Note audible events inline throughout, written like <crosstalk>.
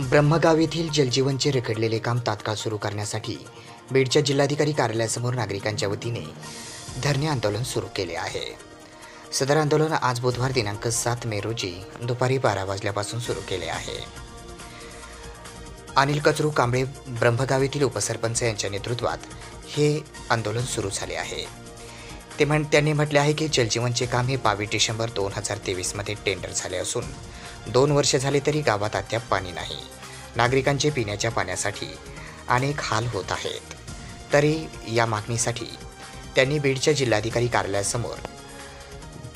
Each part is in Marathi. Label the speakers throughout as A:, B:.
A: ब्रह्मगाव येथील जलजीवनचे रखडलेले काम तात्काळ सुरू करण्यासाठी बीडच्या जिल्हाधिकारी कार्यालयासमोर नागरिकांच्या वतीने धरणे आंदोलन सुरू केले आहे. सदर आंदोलन आज बुधवार दिनांक सात मे रोजी दुपारी बारा वाजल्यापासून सुरू केले आहे. अनिल कचरू कांबळे ब्रह्मगाव येथील उपसरपंच यांच्या नेतृत्वात हे आंदोलन सुरू झाले आहे. ते म्हण त्यांनी म्हटले आहे की जलजीवनचे काम हे बावीस डिसेंबर दोन हजार तेवीसमध्ये टेंडर झाले असून दोन वर्ष झाले तरी गावात अद्याप पाणी नाही. नागरिकांचे पिण्याच्या पाण्यासाठी अनेक हाल होत आहेत. तरी या मागणीसाठी त्यांनी बीडच्या जिल्हाधिकारी कार्यालयासमोर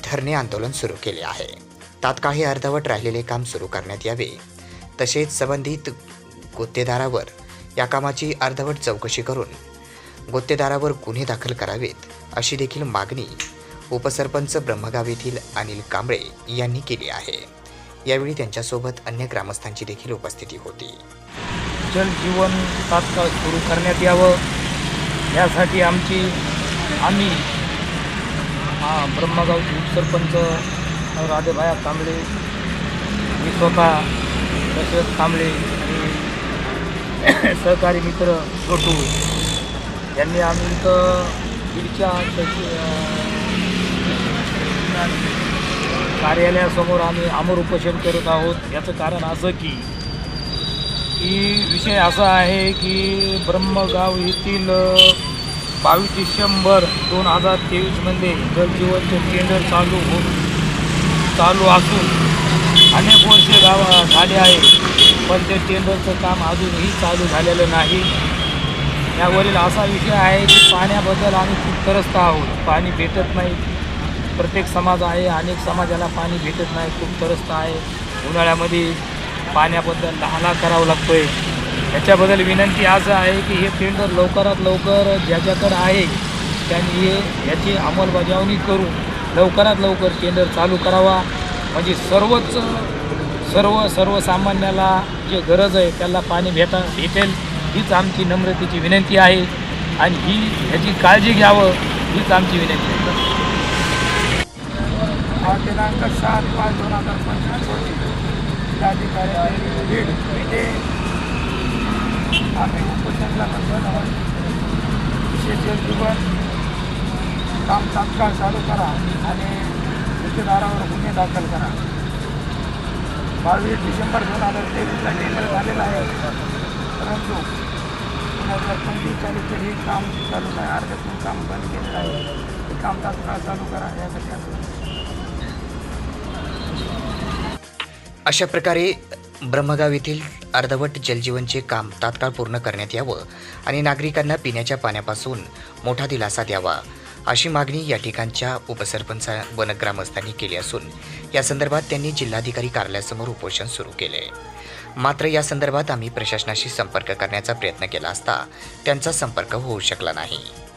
A: धरणे आंदोलन सुरू केले आहे. तात्काळ हे अर्धवट राहिलेले काम सुरू करण्यात यावे. तसेच संबंधित गुत्तेदारावर या कामाची अर्धवट चौकशी करून गुत्तेदारावर गुन्हे दाखल करावेत अशी देखील मागणी उपसरपंच ब्रह्मगाव येथील अनिल कांबळे यांनी केली आहे. यावेळी त्यांच्यासोबत अन्य ग्रामस्थांची देखील उपस्थिती होती.
B: जलजीवन तात्काळ सुरू करण्यात यावं यासाठी आमची आम्ही हा ब्रह्मगावचे उपसरपंच राधेभाया कांबळे मी स्वतः दशरथ कांबळे आणि <coughs> सहकारी मित्र छोटू यांनी आम्ही इथं बीडच्या कार्यालयासमोर आम्ही अमर उपोषण करत आहोत. याचं कारण असं की की विषय असा आहे की ब्रह्मगाव येथील बावीस डिसेंबर दोन हजार तेवीसमध्ये जलजीवनचे टेंडर चालू हो चालू असून अनेक वर्षे गाव झाले आहे. पण ते टेंडरचं काम अजूनही चालू झालेलं नाही. यावरील असा विषय आहे की पाण्याबद्दल आम्ही खूप त्रस्त आहोत. पाणी भेटत नाही. प्रत्येक समाज आहे अनेक समाजाला पाणी भेटत नाही. खूप त्रस्त आहे. उन्हाळ्यामध्ये पाण्याबद्दल लहाला करावं लागतो आहे याच्याबद्दल विनंती असं आहे की हे टेंडर लवकरात लवकर ज्याच्याकडं आहे त्यांनी हे याची अंमलबजावणी करून लवकरात लवकर टेंडर चालू करावा. म्हणजे सर्वच सर्व सर्वसामान्याला जे गरज आहे त्याला पाणी भेटा भेटेल. हीच आमची नम्रतेची विनंती आहे आणि ही ह्याची काळजी घ्यावं हीच आमची विनंती आहे.
C: दिनांक सात पाच दोन हजार पंचवीस रोजी जिल्हाधिकारी बीड येथे आम्ही उपोषणला बसलो आहोत. विशेष जलजीवन काम तात्काळ चालू करा आणि गुत्तेदारावर गुन्हे दाखल करा. बावीस डिसेंबर दोन हजार तेवीसला टेंडर झालेला आहे. परंतु दोन हजार पंचवीस चालू तरी काम चालू आहे अर्ध्यातून काम बंद केलेलं आहे हे काम तात्काळ चालू करा यासाठी असं
A: अशा प्रकारे ब्रह्मगाव येथील अर्धवट जलजीवनचे काम तात्काळ पूर्ण करण्यात यावं आणि नागरिकांना पिण्याच्या पाण्यापासून मोठा दिलासा द्यावा. अशी मागणी या ठिकाणच्या उपसरपंच वनग्रामस्थांनी केली असून या संदर्भात त्यांनी जिल्हाधिकारी कार्यालयासमोर उपोषण सुरू केले. मात्र या संदर्भात आम्ही प्रशासनाशी संपर्क करण्याचा प्रयत्न केला असता त्यांचा संपर्क होऊ शकला नाही.